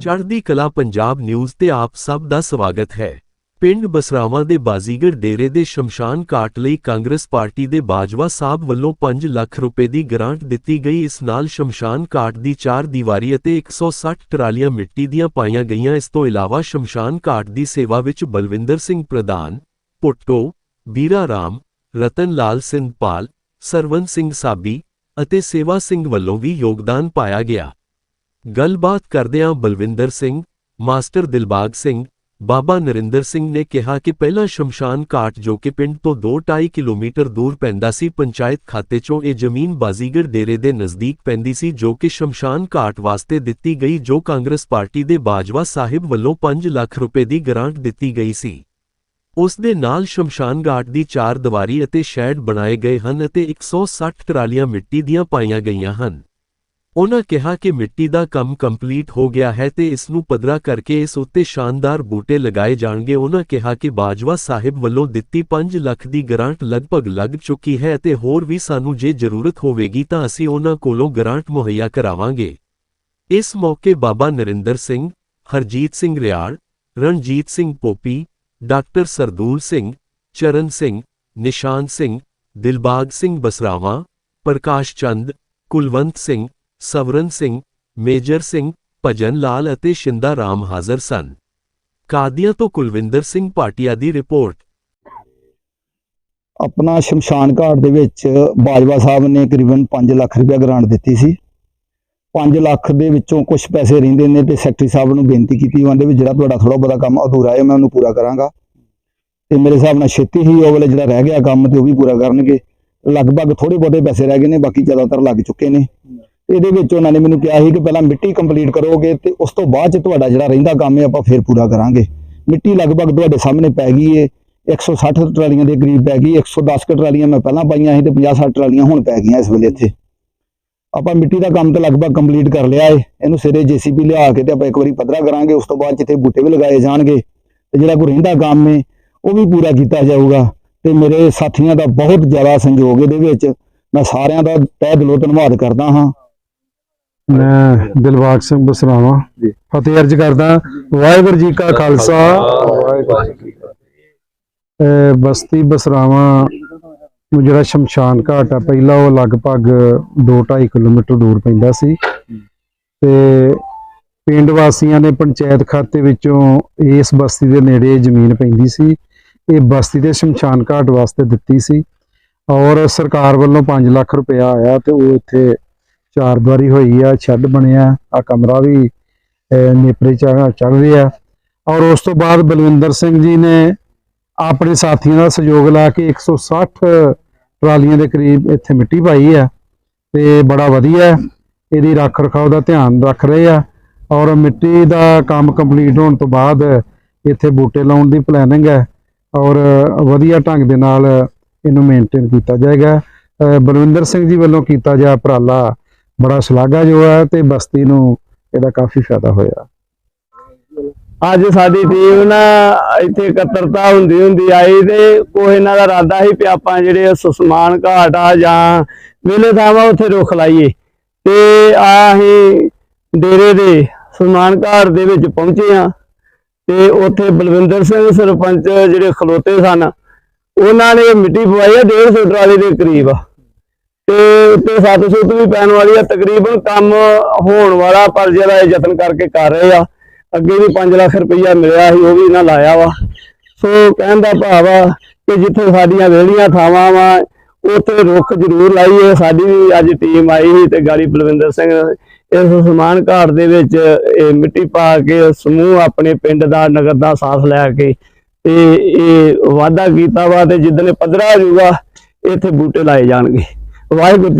ਚੜ੍ਹਦੀ ਕਲਾ ਪੰਜਾਬ ਨਿਊਜ਼ ਤੇ ਆਪ ਸਭ ਦਾ ਸਵਾਗਤ ਹੈ। ਪਿੰਡ ਬਸਰਾਵਾਂ ਦੇ ਬਾਜ਼ੀਗਰ ਡੇਰੇ ਦੇ ਸ਼ਮਸ਼ਾਨ ਘਾਟ ਲਈ ਕਾਂਗਰਸ ਪਾਰਟੀ ਦੇ ਬਾਜਵਾ ਸਾਹਿਬ ਵੱਲੋਂ 5 ਲੱਖ ਰੁਪਏ ਦੀ ਗ੍ਰਾਂਟ ਦਿੱਤੀ ਗਈ। ਇਸ ਨਾਲ ਸ਼ਮਸ਼ਾਨ ਘਾਟ ਦੀ ਚਾਰ ਦੀਵਾਰੀ ਅਤੇ 160 ਟਰਾਲੀਆਂ ਮਿੱਟੀ ਦੀਆਂ ਪਾਈਆਂ ਗਈਆਂ। ਇਸ ਤੋਂ ਇਲਾਵਾ ਸ਼ਮਸ਼ਾਨ ਘਾਟ ਦੀ ਸੇਵਾ ਵਿੱਚ ਬਲਵਿੰਦਰ ਸਿੰਘ ਪ੍ਰਧਾਨ, ਪੁੱਟੋ, ਬੀਰਾ ਰਾਮ, ਰਤਨ ਲਾਲ ਸਿੰਧਪਾਲ, ਸਰਵਨ ਸਿੰਘ ਸਾਬੀ ਅਤੇ ਸੇਵਾ ਸਿੰਘ ਵੱਲੋਂ ਵੀ ਯੋਗਦਾਨ ਪਾਇਆ ਗਿਆ। ਗੱਲਬਾਤ ਕਰਦਿਆਂ ਬਲਵਿੰਦਰ ਸਿੰਘ, ਮਾਸਟਰ ਦਿਲਬਾਗ ਸਿੰਘ, ਬਾਬਾ ਨਰਿੰਦਰ ਸਿੰਘ ਨੇ ਕਿਹਾ ਕਿ ਪਹਿਲਾਂ ਸ਼ਮਸ਼ਾਨ ਘਾਟ ਜੋ ਕਿ ਪਿੰਡ ਤੋਂ 2.5 ਕਿਲੋਮੀਟਰ ਦੂਰ ਪੈਂਦਾ ਸੀ, ਪੰਚਾਇਤ ਖਾਤੇ 'ਚੋਂ ਇਹ ਜ਼ਮੀਨ ਬਾਜ਼ੀਗਰ ਡੇਰੇ ਦੇ ਨਜ਼ਦੀਕ ਪੈਂਦੀ ਸੀ ਜੋ ਕਿ ਸ਼ਮਸ਼ਾਨ ਘਾਟ ਵਾਸਤੇ ਦਿੱਤੀ ਗਈ ਜੋ ਕਾਂਗਰਸ ਪਾਰਟੀ ਦੇ ਬਾਜਵਾ ਸਾਹਿਬ ਵੱਲੋਂ 5 ਲੱਖ ਰੁਪਏ ਦੀ ਗ੍ਰਾਂਟ ਦਿੱਤੀ ਗਈ ਸੀ। ਉਸ ਦੇ ਨਾਲ ਸ਼ਮਸ਼ਾਨ ਘਾਟ ਦੀ ਚਾਰ ਦੀਵਾਰੀ ਅਤੇ ਸ਼ੈਡ ਬਣਾਏ ਗਏ ਹਨ ਅਤੇ 160 ਟਰਾਲੀਆਂ ਮਿੱਟੀ ਦੀਆਂ ਪਾਈਆਂ ਗਈਆਂ ਹਨ। ਉਹਨਾਂ ਕਿਹਾ ਕਿ ਮਿੱਟੀ ਦਾ ਕੰਮ ਕੰਪਲੀਟ ਹੋ ਗਿਆ ਹੈ ਤੇ ਇਸ ਨੂੰ ਪੱਧਰਾ ਕਰਕੇ ਇਸ ਉੱਤੇ ਸ਼ਾਨਦਾਰ ਬੂਟੇ ਲਗਾਏ ਜਾਣਗੇ। ਉਹਨਾਂ ਕਿਹਾ ਕਿ ਬਾਜਵਾ ਸਾਹਿਬ ਵੱਲੋਂ ਦਿੱਤੀ 5 ਲੱਖ ਦੀ ਗ੍ਰਾਂਟ ਲਗਭਗ ਲੱਗ ਚੁੱਕੀ ਹੈ ਅਤੇ ਹੋਰ ਵੀ ਸਾਨੂੰ ਜੇ ਜ਼ਰੂਰਤ ਹੋਵੇਗੀ ਤਾਂ ਅਸੀਂ ਉਹਨਾਂ ਕੋਲੋਂ ਗ੍ਰਾਂਟ ਮੁਹੱਈਆ ਕਰਾਵਾਂਗੇ। ਇਸ ਮੌਕੇ ਬਾਬਾ ਨਰਿੰਦਰ ਸਿੰਘ, ਹਰਜੀਤ ਸਿੰਘ ਰਿਆੜ, ਰਣਜੀਤ ਸਿੰਘ ਪੋਪੀ, ਡਾਕਟਰ ਸਰਦੂਲ ਸਿੰਘ, ਚਰਨ ਸਿੰਘ, ਨਿਸ਼ਾਨ ਸਿੰਘ, ਦਿਲਬਾਗ ਸਿੰਘ ਬਸਰਾਵਾਂ, ਪ੍ਰਕਾਸ਼ ਚੰਦ, ਕੁਲਵੰਤ ਸਿੰਘ ਸਵਰਨ ਸਿੰਘ, ਮੇਜਰ ਸਿੰਘ, ਭਜਨ ਲਾਲ ਅਤੇ ਸ਼ਿੰਦਾ ਰਾਮ ਹਾਜ਼ਰ ਸਨ। ਕਾਦੀਆਂ ਤੋਂ ਕੁਲਵਿੰਦਰ ਸਿੰਘ ਪਾਟਿਆ ਦੀ ਰਿਪੋਰਟ। ਆਪਣਾ ਸ਼ਮਸ਼ਾਨ ਘਾਟ ਦੇ ਵਿੱਚ ਬਾਜਵਾ ਸਾਹਿਬ ਨੇ ਕਰੀਬਨ 5 ਲੱਖ ਰੁਪਏ ਗ੍ਰਾਂਟ ਦਿੱਤੀ ਸੀ। 5 ਲੱਖ ਦੇ ਵਿੱਚੋਂ ਕੁਝ ਪੈਸੇ ਰਹਿੰਦੇ ਨੇ ਤੇ ਸੈਕਟਰੀ ਸਾਹਿਬ ਨੂੰ ਬੇਨਤੀ ਕੀਤੀ ਉਹਦੇ ਵਿੱਚ ਜਿਹੜਾ ਤੁਹਾਡਾ ਥੋੜਾ ਬਹੁਤਾ ਕੰਮ ਅਧੂਰਾ ਹੈ, ਮੈਂ ਉਹਨੂੰ ਪੂਰਾ ਕਰਾਂਗਾ। ਤੇ ਮੇਰੇ ਹਿਸਾਬ ਨਾਲ ਛੇਤੀ ਹੀ ਉਹ ਵਾਲੇ ਜਿਹੜਾ ਰਹਿ ਗਿਆ ਕੰਮ ਤੇ ਉਹ ਵੀ ਪੂਰਾ ਕਰਨਗੇ। ਲਗਭਗ ਥੋੜੇ ਬਹੁਤੇ ਪੈਸੇ ਰਹਿ ਗਏ ਨੇ, ਬਾਕੀ ਜ਼ਿਆਦਾਤਰ ਲੱਗ ਚੁੱਕੇ ਨੇ। ਇਹਦੇ ਵਿੱਚ ਉਹਨਾਂ ਨੇ ਮੈਨੂੰ ਕਿਹਾ ਸੀ ਕਿ ਪਹਿਲਾਂ ਮਿੱਟੀ ਕੰਪਲੀਟ ਕਰੋਗੇ ਤੇ ਉਸ ਤੋਂ ਬਾਅਦ ਚ ਤੁਹਾਡਾ ਜਿਹੜਾ ਰਹਿੰਦਾ ਕੰਮ ਹੈ ਆਪਾਂ ਫੇਰ ਪੂਰਾ ਕਰਾਂਗੇ। ਮਿੱਟੀ ਲਗਭਗ ਤੁਹਾਡੇ ਸਾਹਮਣੇ ਪੈ ਗਈ ਏ। 160 ਟਰਾਲੀਆਂ ਦੇ ਕਰੀਬ ਪੈ ਗਈ 110 ਕੁ ਟਰਾਲੀਆਂ ਮੈਂ ਪਹਿਲਾਂ ਪਾਈਆਂ ਸੀ ਤੇ 50 60 ਟਰਾਲੀਆਂ ਹੁਣ ਪੈ ਗਈਆਂ ਇਸ ਵੇਲੇ ਇੱਥੇ। ਆਪਾਂ ਮਿੱਟੀ ਦਾ ਕੰਮ ਤਾਂ ਲਗਭਗ ਕੰਪਲੀਟ ਕਰ ਲਿਆ ਏ। ਇਹਨੂੰ ਸਿਰੇ ਜੀਸੀਬੀ ਲਿਆ ਕੇ ਤੇ ਆਪਾਂ ਇੱਕ ਵਾਰੀ ਪੱਧਰਾ ਕਰਾਂਗੇ, ਉਸ ਤੋਂ ਬਾਅਦ ਜਿੱਥੇ ਬੂਟੇ ਵੀ ਲਗਾਏ ਜਾਣਗੇ। ਤੇ ਜਿਹੜਾ ਕੋਈ ਰਹਿੰਦਾ ਕੰਮ ਏ, ਉਹ ਵੀ ਪੂਰਾ ਕੀਤਾ ਜਾਊਗਾ। ਤੇ ਮੇਰੇ ਸਾਥੀਆਂ ਦਾ ਬਹੁਤ ਜ਼ਿਆਦਾ ਸੰਯੋਗ ਇਹਦੇ ਵਿੱਚ। ਮੈਂ ਸਾਰਿਆਂ ਦਾ ਤਹਿ ਦਿਲੋਂ ਧੰਨਵਾਦ ਕਰਦਾ ਹਾਂ। ਮੈਂ ਦਿਲਬਾਗ ਸਿੰਘ ਬਸਰਾਵਾਂ। ਫਤਿਹ ਅਰਜ ਕਰਦਾ ਵਾਹਿਗੁਰੂ ਜੀ ਕਾ ਖਾਲਸਾ। ਬਸਤੀ ਬਸਰਾਵਾਂ ਜਿਹੜਾ ਸ਼ਮਸ਼ਾਨ ਘਾਟ ਆ ਪਹਿਲਾਂ ਉਹ ਲਗਭਗ 2.5 ਕਿਲੋਮੀਟਰ ਦੂਰ ਪੈਂਦਾ ਸੀ। ਤੇ ਪਿੰਡ ਵਾਸੀਆਂ ਨੇ ਪੰਚਾਇਤ ਖਾਤੇ ਵਿੱਚੋਂ ਇਸ ਬਸਤੀ ਦੇ ਨੇੜੇ ਜ਼ਮੀਨ ਪੈਂਦੀ ਸੀ। ਇਹ ਬਸਤੀ ਦੇ ਸ਼ਮਸ਼ਾਨ ਘਾਟ ਵਾਸਤੇ ਦਿੱਤੀ ਸੀ। ਔਰ ਸਰਕਾਰ ਵੱਲੋਂ 5 ਲੱਖ ਰੁਪਇਆ ਆਇਆ ਤੇ ਉਹ ਇੱਥੇ ਚਾਰ ਦੀਵਾਰੀ ਹੋਈ ਆ, ਛੱਡ ਬਣਿਆ ਆ ਕਮਰਾ ਵੀ ਨੇਪਰੇ ਚੜ ਚੜ ਰਿਹਾ ਔਰ ਉਸ ਤੋਂ ਬਾਅਦ ਬਲਵਿੰਦਰ ਸਿੰਘ ਜੀ ਨੇ ਆਪਣੇ ਸਾਥੀਆਂ ਦਾ ਸਹਿਯੋਗ ਲਾ ਕੇ 160 ਟਰਾਲੀਆਂ ਦੇ ਕਰੀਬ ਇੱਥੇ ਮਿੱਟੀ ਪਾਈ ਆ, ਤੇ ਬੜਾ ਵਧੀਆ, ਇਹਦੀ ਰੱਖ ਰਖਾਵ ਦਾ ਧਿਆਨ ਰੱਖ ਰਹੇ ਆ। ਔਰ ਮਿੱਟੀ ਦਾ ਕੰਮ ਕੰਪਲੀਟ ਹੋਣ ਤੋਂ ਬਾਅਦ ਇੱਥੇ ਬੂਟੇ ਲਾਉਣ ਦੀ ਪਲੈਨਿੰਗ ਹੈ ਔਰ ਵਧੀਆ ਢੰਗ ਦੇ ਨਾਲ ਇਹਨੂੰ ਮੇਨਟੇਨ ਕੀਤਾ ਜਾਏਗਾ। ਬਲਵਿੰਦਰ ਸਿੰਘ ਜੀ ਵੱਲੋਂ ਕੀਤਾ ਜਾ ਉਪਰਾਲਾ ਬੜਾ ਸ਼ਲਾਘਾ ਜੋ ਹੈ ਤੇ ਬਸਤੀ ਨੂੰ ਇਹਦਾ ਕਾਫੀ ਫਾਇਦਾ ਹੋਇਆ। ਅੱਜ ਸਾਡੀ ਟੀਮ ਨਾ ਇੱਥੇ ਇਕੱਤਰਤਾ ਹੁੰਦੀ ਹੁੰਦੀ ਆਈ ਤੇ ਕੋਈ ਇਹਨਾਂ ਦਾ ਇਰਾਦਾ ਸੀ ਵੀ ਆਪਾਂ ਜਿਹੜੇ ਸੁਸਮਾਨ ਘਾਟ ਆ ਜਾਂ ਵੇਲੇ ਥਾਵਾਂ ਉੱਥੇ ਰੁੱਖ ਲਾਈਏ। ਤੇ ਆਹੀ ਡੇਰੇ ਦੇ ਸੁਸਮਾਨ ਘਾਟ ਦੇ ਵਿੱਚ ਪਹੁੰਚੇ ਆ ਤੇ ਉੱਥੇ ਬਲਵਿੰਦਰ ਸਿੰਘ ਸਰਪੰਚ ਜਿਹੜੇ ਖਲੋਤੇ ਸਨ, ਉਹਨਾਂ ਨੇ ਮਿੱਟੀ ਪਵਾਈ ਆ 150 ਟਰਾਲੀ ਦੇ ਕਰੀਬ ਤੇ ਉੱਤੇ ਸੱਤ ਸੁੱਤ ਵੀ ਪੈਣ ਵਾਲੀ ਆ, ਤਕਰੀਬਨ ਕੰਮ ਹੋਣ ਵਾਲਾ ਪਰ ਜਿਹੜਾ ਇਹ ਯਤਨ ਕਰਕੇ ਕਰ ਰਹੇ ਆ। ਅੱਗੇ ਵੀ 5 ਲੱਖ ਰੁਪਈਆ ਮਿਲਿਆ ਸੀ, ਉਹ ਵੀ ਇਹਨਾਂ ਲਾਇਆ ਵਾ। ਸੋ ਕਹਿਣ ਦਾ ਭਾਵ ਆ ਕਿ ਜਿੱਥੇ ਸਾਡੀਆਂ ਵਿਹੜੀਆਂ ਥਾਵਾਂ ਵਾ, ਉੱਥੇ ਰੁੱਖ ਜ਼ਰੂਰ ਲਾਈਏ। ਸਾਡੀ ਵੀ ਅੱਜ ਟੀਮ ਆਈ ਸੀ ਤੇ ਗਾੜੀ ਬਲਵਿੰਦਰ ਸਿੰਘ ਇਸ ਸਮਾਨ ਘਾਟ ਦੇ ਵਿੱਚ ਇਹ ਮਿੱਟੀ ਪਾ ਕੇ ਸਮੂਹ ਆਪਣੇ ਪਿੰਡ ਦਾ, ਨਗਰ ਦਾ ਸਾਥ ਲੈ ਕੇ ਤੇ ਇਹ ਵਾਅਦਾ ਕੀਤਾ ਵਾ ਤੇ ਜਿੱਦਣ ਪੱਧਰਾ ਹੋ ਜਾਊਗਾ ਇੱਥੇ ਬੂਟੇ ਲਾਏ ਜਾਣਗੇ। ਵਾਹਿਗੁਰੂ ਜੀ